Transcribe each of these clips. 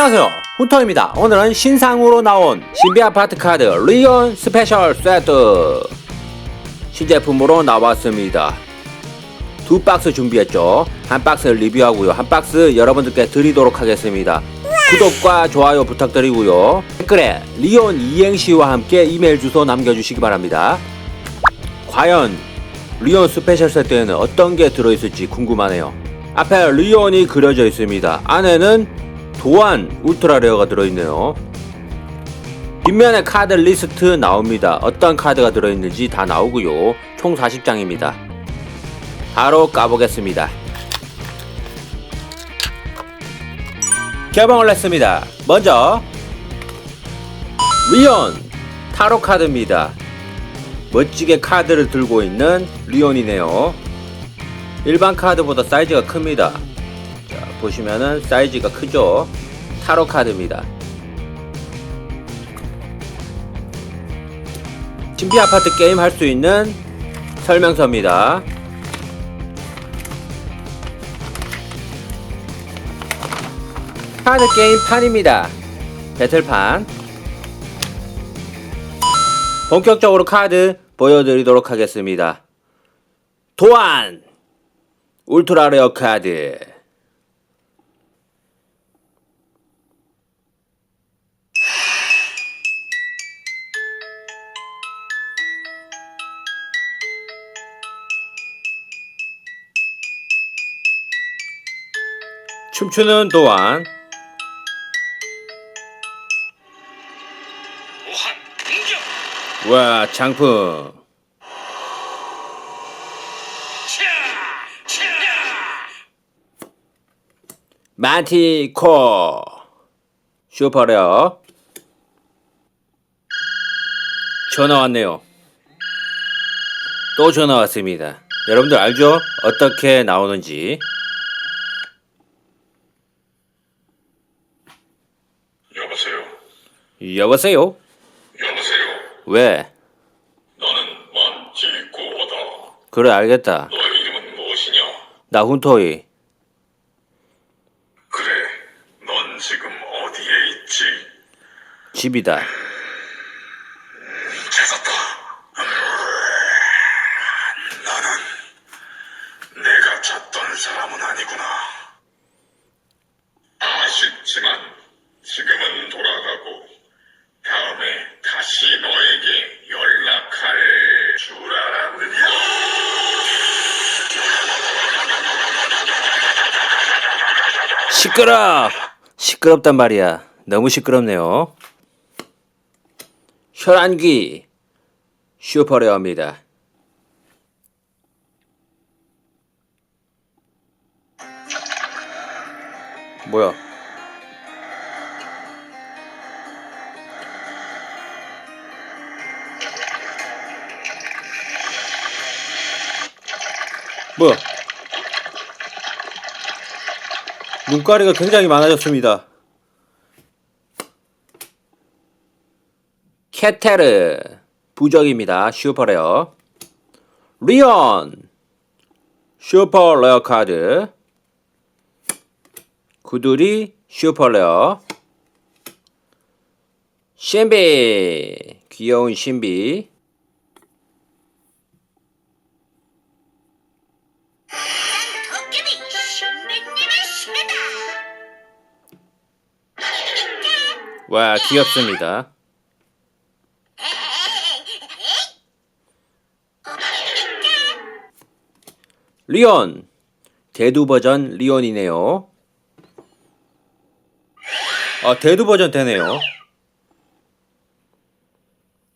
안녕하세요. 훈터입니다. 오늘은 신상으로 나온 신비 아파트 카드 리온 스페셜 세트 신제품으로 나왔습니다. 두 박스 준비했죠? 한 박스 리뷰하고요. 한 박스 여러분들께 드리도록 하겠습니다. 구독과 좋아요 부탁드리고요. 댓글에 리온 이행시와 함께 이메일 주소 남겨주시기 바랍니다. 과연 리온 스페셜 세트에는 어떤 게 들어있을지 궁금하네요. 앞에 리온이 그려져 있습니다. 안에는 도안 울트라 레어가 들어있네요. 뒷면에 카드 리스트 나옵니다. 어떤 카드가 들어있는지 다 나오고요. 총 40장입니다. 바로 까보겠습니다. 개봉을 했습니다. 먼저 리온 타로 카드입니다. 멋지게 카드를 들고 있는 리온이네요. 일반 카드보다 사이즈가 큽니다. 자, 보시면은 사이즈가 크죠? 타로 카드입니다. 신비 아파트 게임 할 수 있는 설명서입니다. 카드 게임 판입니다. 배틀판. 본격적으로 카드 보여드리도록 하겠습니다. 도안! 울트라 레어 카드. 춤추는 공격! 와, 장풍. 마티코. 슈퍼레어. 전화 왔네요. 또 전화 왔습니다. 여러분들 알죠? 어떻게 나오는지. 여보세요? 여보세요? 여보세요? 왜? 너는 만지꼬다. 그래, 알겠다. 너의 이름은 무엇이냐? 나 훈토이. 그래, 넌 지금 어디에 있지? 집이다. 나는 내가 찾던 사람은 아니구나. 아쉽지만 지금은 돌아가고 다음에 다시 너에게 연락할 줄 알았느냐? 시끄러! 시끄럽단 말이야. 너무 시끄럽네요. 혈안기 슈퍼레어입니다. 뭐야? 뭐야? 눈가리가 굉장히 많아졌습니다. 캐테르 부적입니다. 슈퍼레어. 리온. 슈퍼레어 카드. 구두리 슈퍼레어. 신비. 귀여운 신비 와 귀엽습니다. 리온 대두 버전 리온이네요. 아 대두 버전 되네요.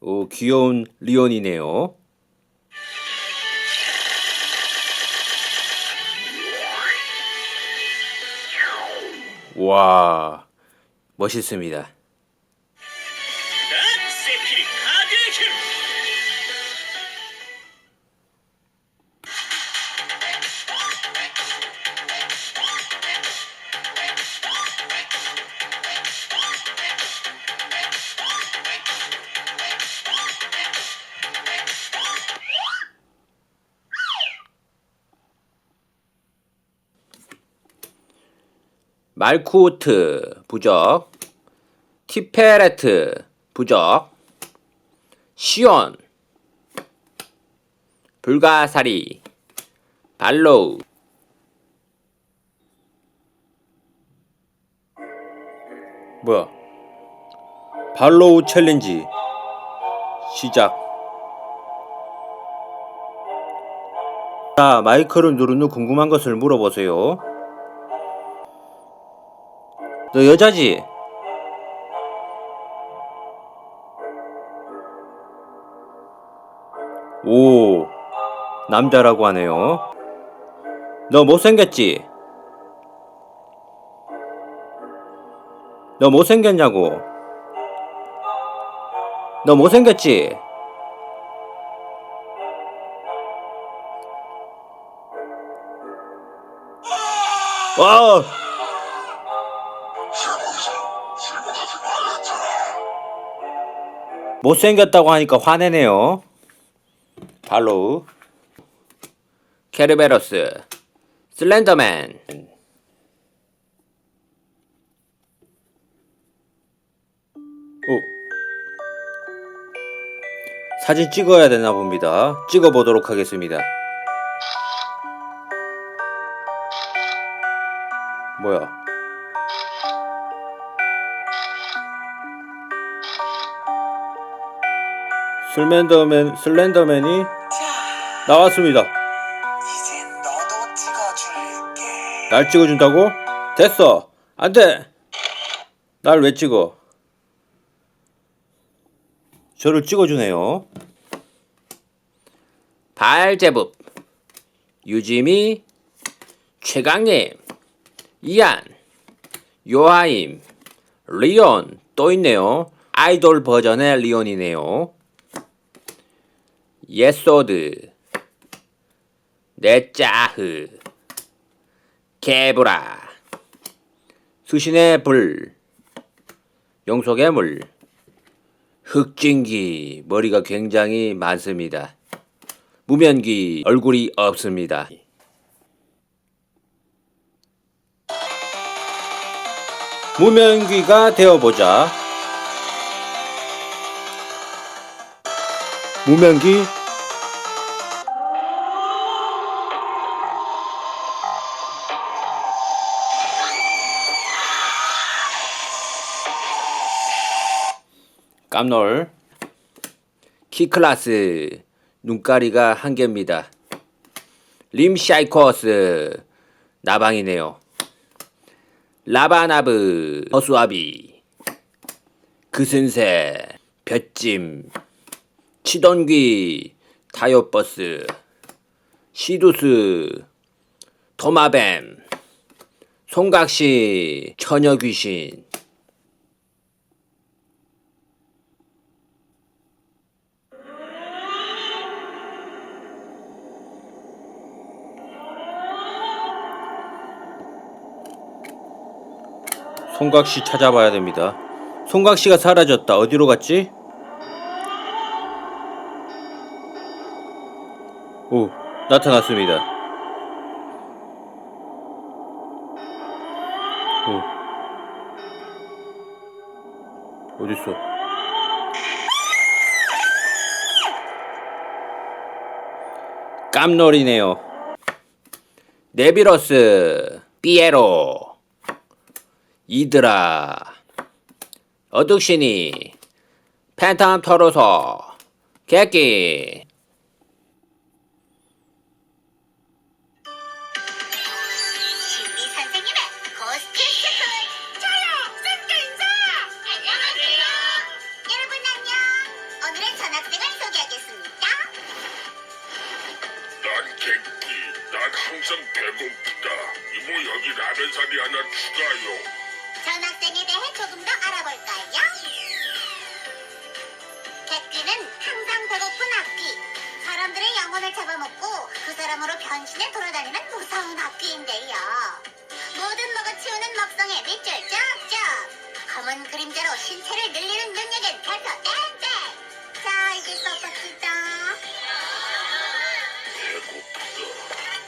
오 귀여운 리온이네요. 와 멋있습니다. 말쿠트 부적 티페레트 부적 시온 불가사리 발로우. 뭐야? 발로우 챌린지 시작. 자 마이크를 누른 후 궁금한 것을 물어보세요 너 여자지? 오, 남자라고 하네요. 너 못생겼지? 너 못생겼냐고? 너 못생겼지? 와! 못생겼다고 하니까 화내네요. 발로우 케르베로스 슬렌더맨 오 사진 찍어야 되나 봅니다. 찍어 보도록 하겠습니다. 뭐야? 슬렌더맨 슬렌더맨이 나왔습니다. 날 찍어준다고? 됐어. 안 돼. 날 왜 찍어? 저를 찍어주네요. 발제법. 유지미, 최강님, 이안, 요하임, 리온 또 있네요. 아이돌 버전의 리온이네요. 예소드, 네짜흐, 개브라, 수신의 불, 용속의 물, 흑진기, 머리가 굉장히 많습니다. 무면기, 얼굴이 없습니다. 무면기가 되어보자. 무면기 깜놀. 키클라스 눈가리가 한 개입니다. 림샤이코스 나방이네요. 라바나브 허수아비. 그슨새 볕짐 치돈귀 타요버스. 시두스 토마뱀. 송각시 처녀귀신 송각시 찾아봐야 됩니다. 송각시가 사라졌다. 어디로 갔지? 오, 나타났습니다. 오. 어딨어? 깜놀이네요. 네비러스, 삐에로, 이드라, 어둑시니, 팬텀 토로소, 개끼, 사람들의 영혼을 잡아먹고 그 사람으로 변신해 돌아다니는 무서운 학교인데요. 모든 먹어치우는 먹성의 밑줄 쫙쫙 검은 그림자로 신체를 늘리는 능력엔 별표 땡땡 자 이제 써봅시다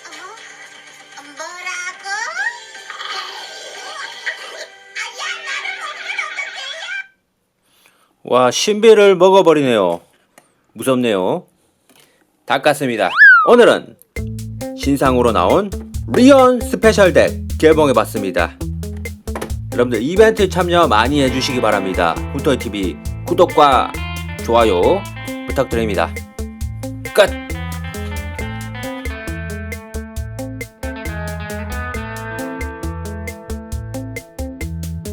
어? 어, 와 신비를 먹어버리네요. 무섭네요. 닦았습니다. 오늘은 신상으로 나온 리온 스페셜 덱 개봉해봤습니다. 여러분들 이벤트 참여 많이 해주시기 바랍니다. 훈토이TV 구독과 좋아요 부탁드립니다. 끝!